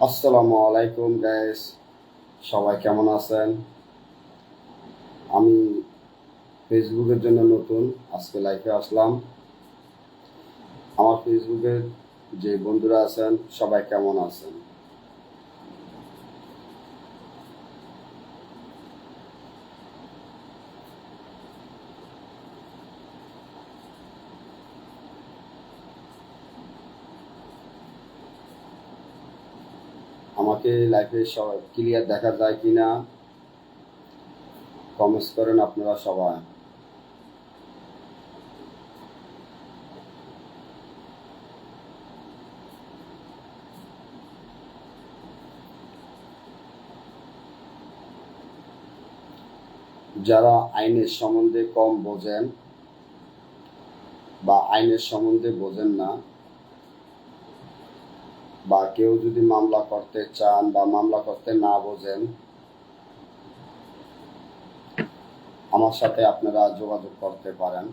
আসসালামু আলাইকুম গাইস সবাই কেমন আছেন? আমি ফেসবুকের জন্য নতুন, আজকে লাইফে আসলাম। আমার ফেসবুকের যে বন্ধুরা আছেন, সবাই কেমন আছেন? আমাকে লাইফে ক্লিয়ার দেখা যায় কি না কমেন্টস করেন আপনারা সবাই। যারা আইনের সম্বন্ধে কম বোঝেন বা আইনের সম্বন্ধে বোঝেন না বা কেউ যদি মামলা করতে চান বা মামলা করতে না বোঝেন, আমার সাথে আপনারা যোগাযোগ করতে পারেন।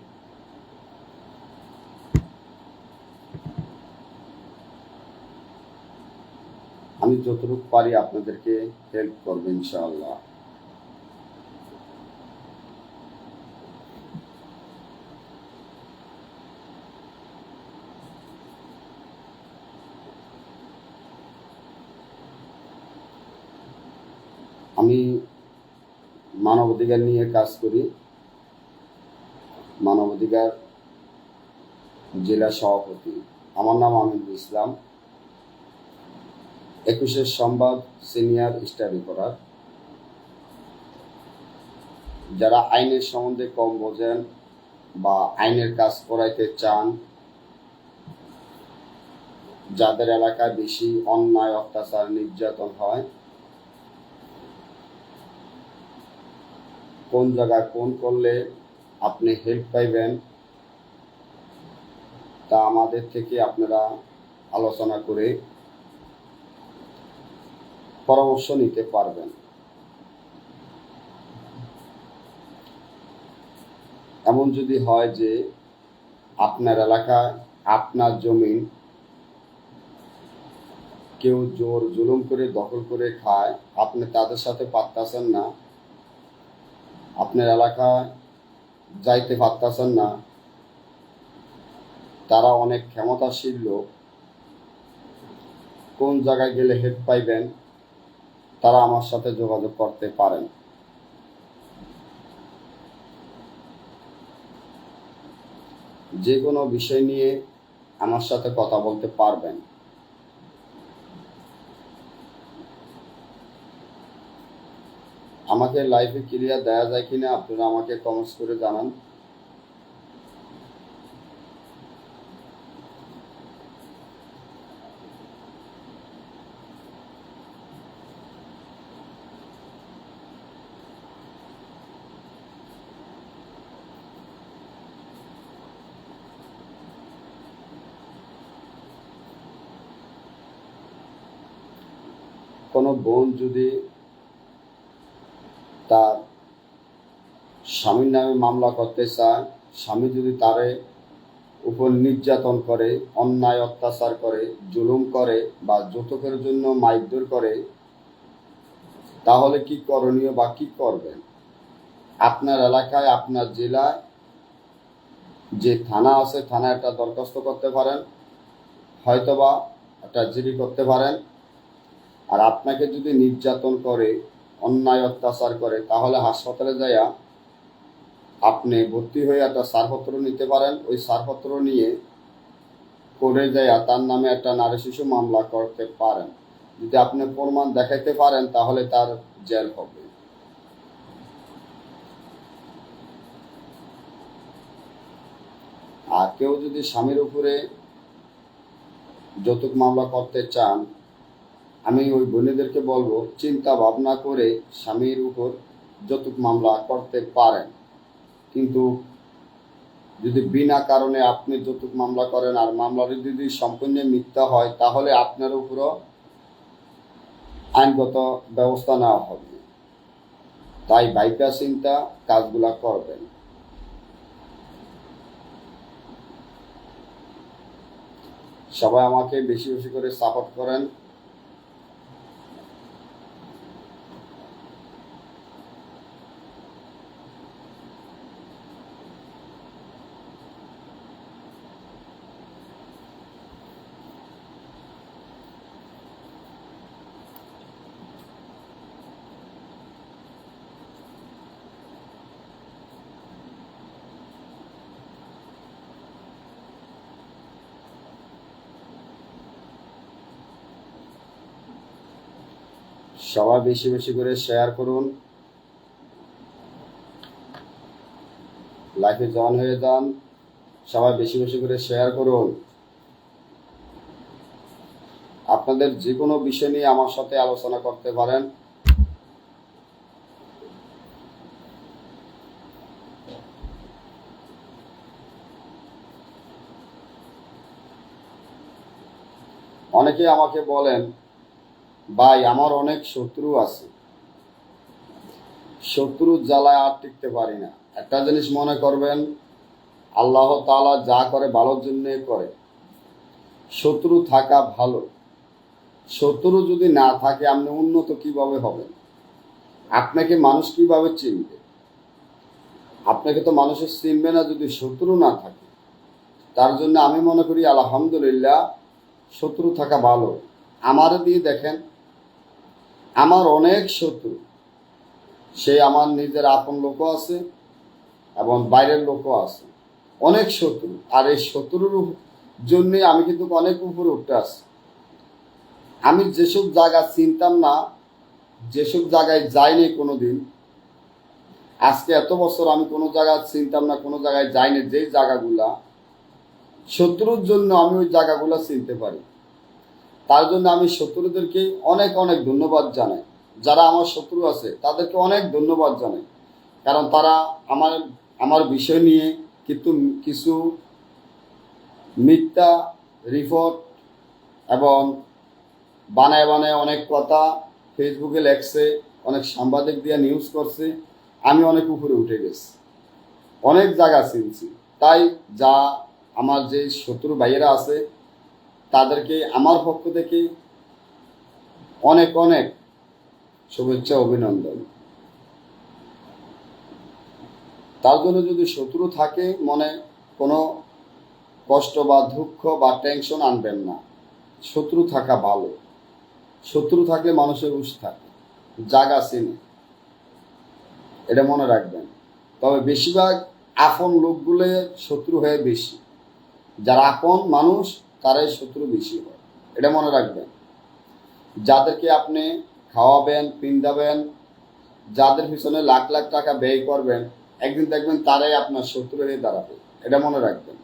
আমি যতটুকু পারি আপনাদেরকে হেল্প করব ইনশাআল্লাহ। আমি মানবাধিকার নিয়ে কাজ করি। মানবাধিকার জেলা সভাপতি। আমার নাম আমিনুল ইসলাম। একুশের সংবাদ সিনিয়র স্টাডি করার। যারা আইনের সম্বন্ধে কম বোঝেন বা আইনের কাজ করাইতে চান, যাদের এলাকায় বেশি অন্যায়, অত্যাচার, নির্যাতন হয় কোন জায়গায় ফোন করলে আপনি হেল্প পাইবেন, তা আমাদের থেকে আপনারা আলোচনা করে পরামর্শ নিতে পারবেন। এমন যদি হয় যে আপনার এলাকায়, আপনার জমিন কেউ জোর জুলুম করে দখল করে খায়, আপনি তাদের সাথে পারতাছেন না আপনার এলাকায় যাইতে পারতেছেন না, তারা অনেক ক্ষমতাশীল লোক। কোন জায়গায় গেলে হেল্প পাইবেন, তারা আমার সাথে যোগাযোগ করতে পারেন। যে কোনো বিষয় নিয়ে আমার সাথে কথা বলতে পারবেন। আমাকে লাইফে ক্লিয়ার দেওয়া যায় কিনা আপনারা আমাকে কমেন্টস করে জানান। কোনো বোন যদি তার স্বামীর নামে মামলা করতে চায়, স্বামী যদি তারে উপর নির্যাতন করে, অন্যায় অত্যাচার করে, জুলুম করে বা যৌতুকের জন্য মাইদুর করে, তাহলে কি করণীয় বা কি করবেন? আপনার এলাকায়, আপনার জেলায় যে থানা আছে থানা একটা দরখাস্ত করতে পারেন, হয়তোবা একটা জিডি করতে পারেন। আর আপনাকে যদি নির্যাতন করে অন্যায় অত্যাচার করে, তাহলে হাসপাতালে যাইয়া আপনি ভর্তি হয়ে একটা সারপত্র নিতে পারেন। ওই সারপত্র নিয়ে করে যাইয়া তার নামে একটা নারী শিশু মামলা করতে পারেন। যদি আপনি প্রমাণ দেখাইতে পারেন, তাহলে তার জেল হবে। আর কেউ যদি স্বামীর উপরে যৌতুক মামলা করতে চান আমি ওই বোনেদেরকে বলব, চিন্তা ভাবনা করে স্বামীর উপর যৌতুক মামলা করতে পারেন। কিন্তু যদি বিনা কারণে আপনি যৌতুক মামলা করেন আর মামলাটি যদি সম্পূর্ণ মিথ্যা হয়, তাহলে আপনার উপরও আইনগত ব্যবস্থা নেওয়া হবে। তাই বাইপা চিন্তা কাজগুলা করবেন। সবাই আমাকে বেশি বেশি করে সাপোর্ট করেন। সবাই বেশি বেশি করে শেয়ার করুন। লাইফে জয়েন হয়ে যান। সবাই বেশি বেশি করে শেয়ার করুন। আপনাদের যে কোনো বিষয় নিয়ে আমার সাথে আলোচনা করতে পারেন। অনেকে আমাকে বলেন ভাই, আমার অনেক শত্রু আছে। শত্রুর জ্বালায় আর টিকতে পারি না। একটা জিনিস মনে করবেন, আল্লাহ তাআলা যা করে ভালোর জন্যে করে। শত্রু থাকা ভালো। শত্রু যদি না থাকে, আপনি উন্নত কীভাবে হবেন? আপনাকে মানুষ কীভাবে চিনবে? আপনাকে তো মানুষের চিনবে না যদি শত্রু না থাকে? তার জন্য আমি মনে করি, আলহামদুলিল্লাহ, শত্রু থাকা ভালো। আমার দিয়ে দেখেন আমার অনেক শত্রু। সে আমার নিজের আপন লোকও আছে এবং বাইরের লোকও আছে। অনেক শত্রু। আর এই শত্রুর জন্যে আমি কিন্তু অনেক উপরে উঠতে আসি আমি যেসব জায়গা চিনতাম না, যেসব জায়গায় যাইনি কোনো দিন আজকে এত বছর আমি কোনো জায়গা চিনতাম না, কোনো জায়গায় যাইনি, যেই জায়গাগুলা, শত্রুর জন্য আমি ওই জায়গাগুলো চিনতে পারি। তার জন্য আমি শত্রুদেরকে অনেক অনেক ধন্যবাদ জানাই। যারা আমার শত্রু আছে, তাদেরকে অনেক ধন্যবাদ জানাই। কারণ তারা আমার আমার বিষয় নিয়ে কিন্তু কিছু মিথ্যা রিপোর্ট এবং বানায় বানায় অনেক কথা ফেসবুকে লেখছে, অনেক সাংবাদিক দিয়ে নিউজ করছে। আমি অনেক উপরে উঠে গেছি। অনেক জায়গা চিনছি। তাই যা আমার যে শত্রু ভাইয়েরা আছে তাদেরকে, আমার পক্ষ থেকে অনেক অনেক শুভেচ্ছা, অভিনন্দন। তার জন্য যদি শত্রু থাকে মনে, কোনো কষ্ট বা দুঃখ বা টেনশন আনবেন না। শত্রু থাকা ভালো। শত্রু থাকলে মানুষের উস থাকে। জাগা চিনে এটা মনে রাখবেন। তবে বেশিরভাগ আপন লোকগুলো শত্রু হয়ে বেশি। যারা আপন মানুষ তারাই শত্রু বেশি হয়। এটা মনে রাখবেন। যাদেরকে আপনি খাওয়াবেন পিন্দাবেন যাদের পিছনে লাখ লাখ টাকা ব্যয় করবেন, একদিন দেখবেন তারাই আপনার শত্রু হয়ে দাঁড়াবে। এটা মনে রাখবেন।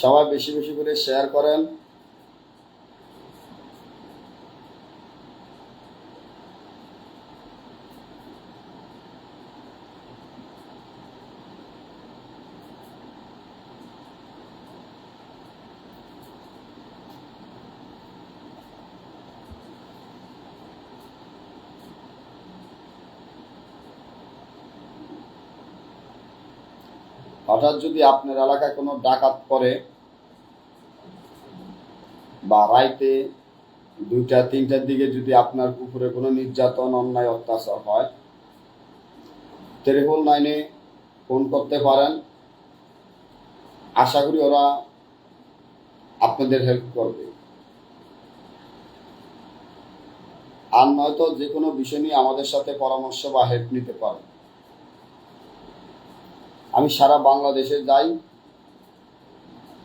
সবাই বেশি বেশি করে শেয়ার করেন। হঠাৎ যদি আপনার এলাকায় কোনো ডাকাত করে বা রাইতে দুইটা, তিনটার দিকে যদি আপনার উপরে কোনো নির্যাতন, অন্যায়, অত্যাচার হয় টেলিফোন লাইনে ফোন করতে পারেন। আশা করি ওরা আপনাদের হেল্প করবে। আর নয়তো যে কোনো বিষয় নিয়ে আমাদের সাথে পরামর্শ বা হেল্প নিতে পারেন। আমি সারা বাংলাদেশে যাই,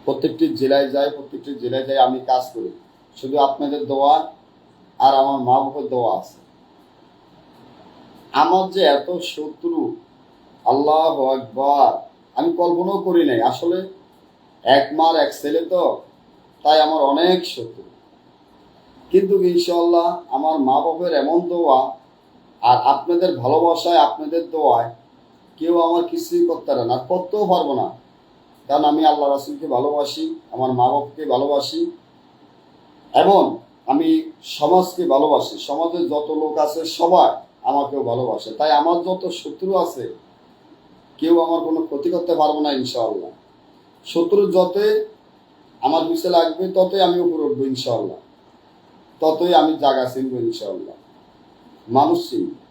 প্রত্যেকটি জেলায় যাই, প্রত্যেকটি জেলায় যাই আমি কাজ করি। শুধু আপনাদের দোয়া আর আমার মা বাবার দোয়া আছে। আমার যে এত শত্রু, আল্লাহ একবার আমি কল্পনাও করি নাই। আসলে এক মার এক ছেলে তো, তাই আমার অনেক শত্রু। কিন্তু ইনশাল্লাহ আমার মা বাবার এমন দোয়া আর আপনাদের ভালোবাসায়, আপনাদের দোয়ায় কেউ আমার কিছুই করতে পারে না করতেও পারব না। কারণ আমি আল্লাহ রাসুলকে ভালোবাসি, আমার মা বাবাকে ভালোবাসি। এবং আমি সমাজকে ভালোবাসি সমাজে যত লোক আছে সবাই আমাকেও ভালোবাসে। তাই আমার যত শত্রু আছে, কেউ আমার কোনো ক্ষতি করতে পারব না, ইনশাআল্লাহ। শত্রু যতই আমার পিছে লাগবে, ততই আমি উপরে উঠবো, ইনশাআল্লাহ। ততই আমি জায়গা চিনবো ইনশাআল্লাহ। মানুষ চিনবো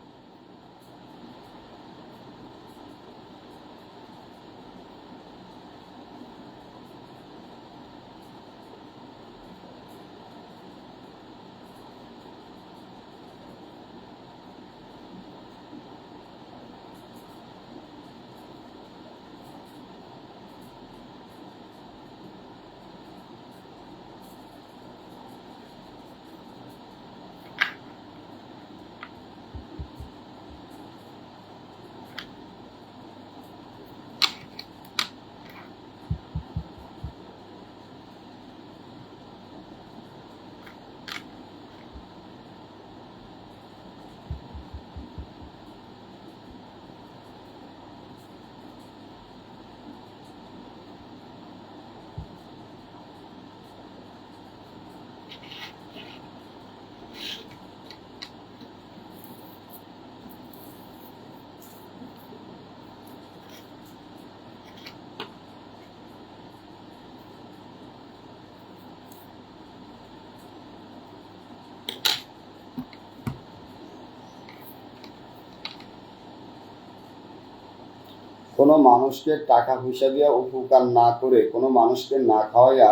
কোনো মানুষকে টাকা পয়সা দিয়ে উপকার না করে, কোনো মানুষকে না খাওয়াইয়া,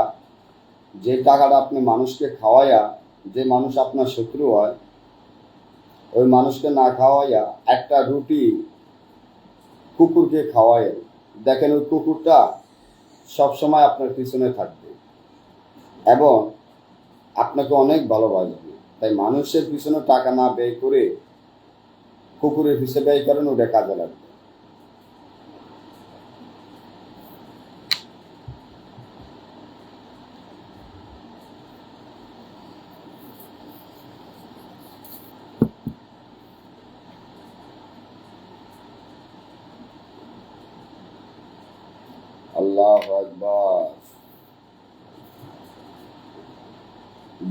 যে টাকাটা আপনি মানুষকে খাওয়াইয়া, যে মানুষ আপনার শত্রু হয়, ওই মানুষকে না খাওয়াইয়া একটা রুটি কুকুরকে খাওয়ায়। দেখেন ওই কুকুরটা সবসময় আপনার পিছনে থাকবে এবং আপনাকে অনেক ভালোবাসবে। তাই মানুষের পিছনে টাকা না ব্যয় করে কুকুরের পিছনে ব্যয় করেন, ওটা কাজে লাগবে। আল্লাহ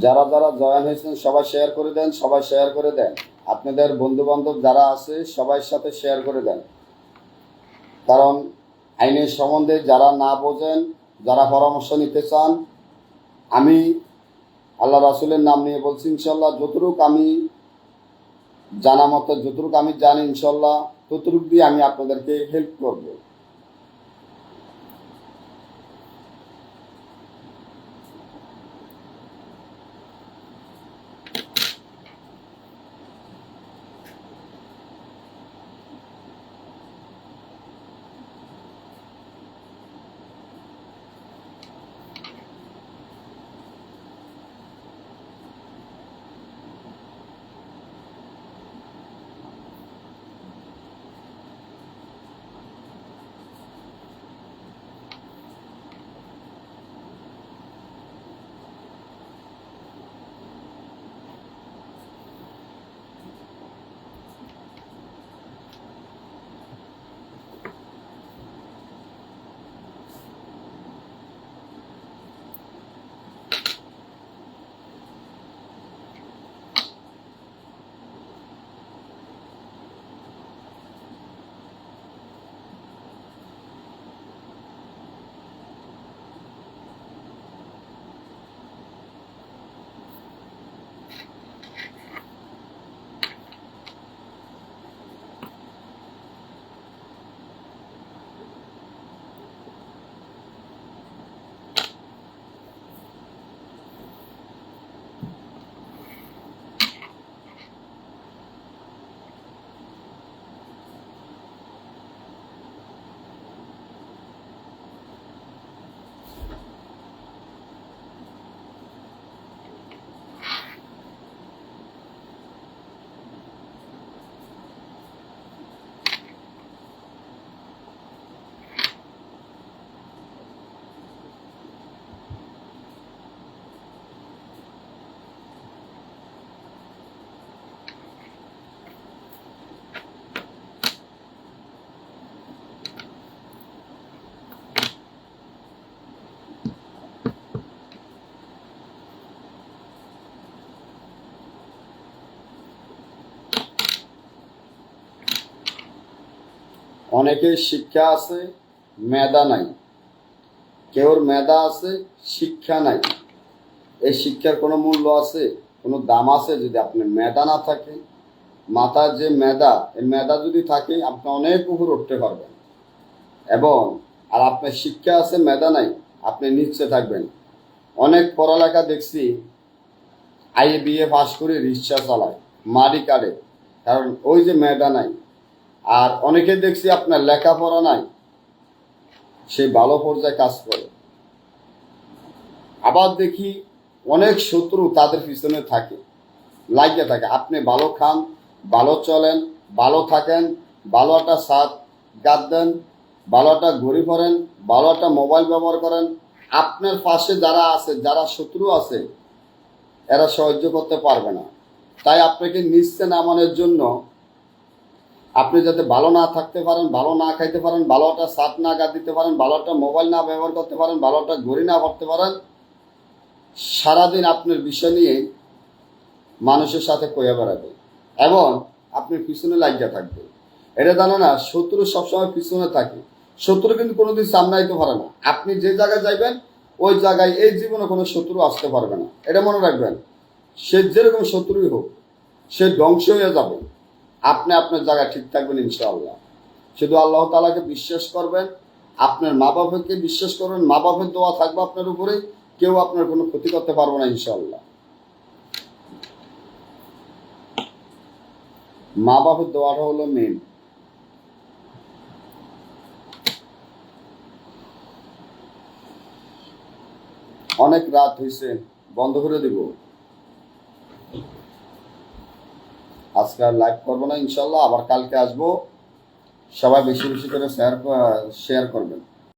যারা যারা জয়েন হয়েছেন, সবাই শেয়ার করে দেন, সবাই শেয়ার করে দেন। আপনাদের বন্ধু বান্ধব যারা আছে সবার সাথে শেয়ার করে দেন। কারণ আইনের সম্বন্ধে যারা না বোঝেন, যারা পরামর্শ নিতে চান, আমি আল্লাহ রাসুলের নাম নিয়ে বলছি ইনশাল্লাহ যতটুক আমি জানা মতো, যতটুক আমি জানি ইনশাল্লাহ ততটুক দিয়ে আমি আপনাদেরকে হেল্প করব। অনেকের শিক্ষা আছে, মেধা নাই। কেউর মেধা আছে, শিক্ষা নাই। এই শিক্ষার কোনো মূল্য আছে, কোনো দাম আছে যদি আপনি মেধা না থাকে? মাথার যে মেধা, এই মেধা যদি থাকে, আপনি অনেক উপর উঠতে পারবেন। এবং, আর আপনার শিক্ষা আছে, মেধা নাই, আপনি নিচ্ছে থাকবেন। অনেক পড়ালেখা দেখছি, আইএ, বিএ পাস করে রিক্সা চালায় মারি কাটে। কারণ ওই যে মেধা নাই আর অনেকে দেখছি আপনার লেখাপড়া নাই, সে ভালো পর্যায়ে কাজ করে। আবার দেখি অনেক শত্রু তাদের পিছনে থাকে, লাগিয়ে থাকে। আপনি ভালো খান, ভালো চলেন, ভালো থাকেন, ভালো একটা সাত গাদ দেন, ভালো একটা ঘড়ি পরেন, ভালো একটা মোবাইল ব্যবহার করেন। আপনার পাশে যারা আছে, যারা শত্রু আছে, এরা সাহায্য করতে পারবে না। তাই আপনাকে নিচে নামানোর জন্য আপনি যাতে ভালো না থাকতে পারেন, ভালো না খাইতে পারেন ভালো একটা সাত না গা দিতে পারেন ভালো একটা মোবাইল না ব্যবহার করতে পারেন ভালো একটা ঘড়ি না ভরতে পারেন, সারাদিন আপনার বিষয় নিয়ে মানুষের সাথে কয়ে বেড়াবে। এবং আপনি পিছনে লাগিয়ে থাকবে এটা জানো না, শত্রু সবসময় পিছনে থাকে। শত্রু কিন্তু কোনোদিন সামনাইতে পারে না। আপনি যে জায়গায় যাইবেন, ওই জায়গায় এই জীবনে কোনো শত্রু আসতে পারবে না। এটা মনে রাখবেন, সে যেরকম শত্রুই হোক, সে ধ্বংস হয়ে যাবে। আপনি আপনার জায়গায় ঠিক থাকবেন ইনশাআল্লাহ। শুধু আল্লাহ তালাকে বিশ্বাস করবেন, আপনার মা বাবাকে বিশ্বাস করবেন মা বাবার দোয়া থাকবে আপনার উপরে, কেউ আপনার কোনো ক্ষতি করতে পারবে না ইনশাল্লাহ মা বাবার দোয়াটা হলো মেন অনেক রাত হয়েছে বন্ধ করে দিব। আজকে আর লাইভ করব না ইনশাল্লাহ আবার কালকে আসব। সবাই বেশি বেশি করে শেয়ার শেয়ার করবেন।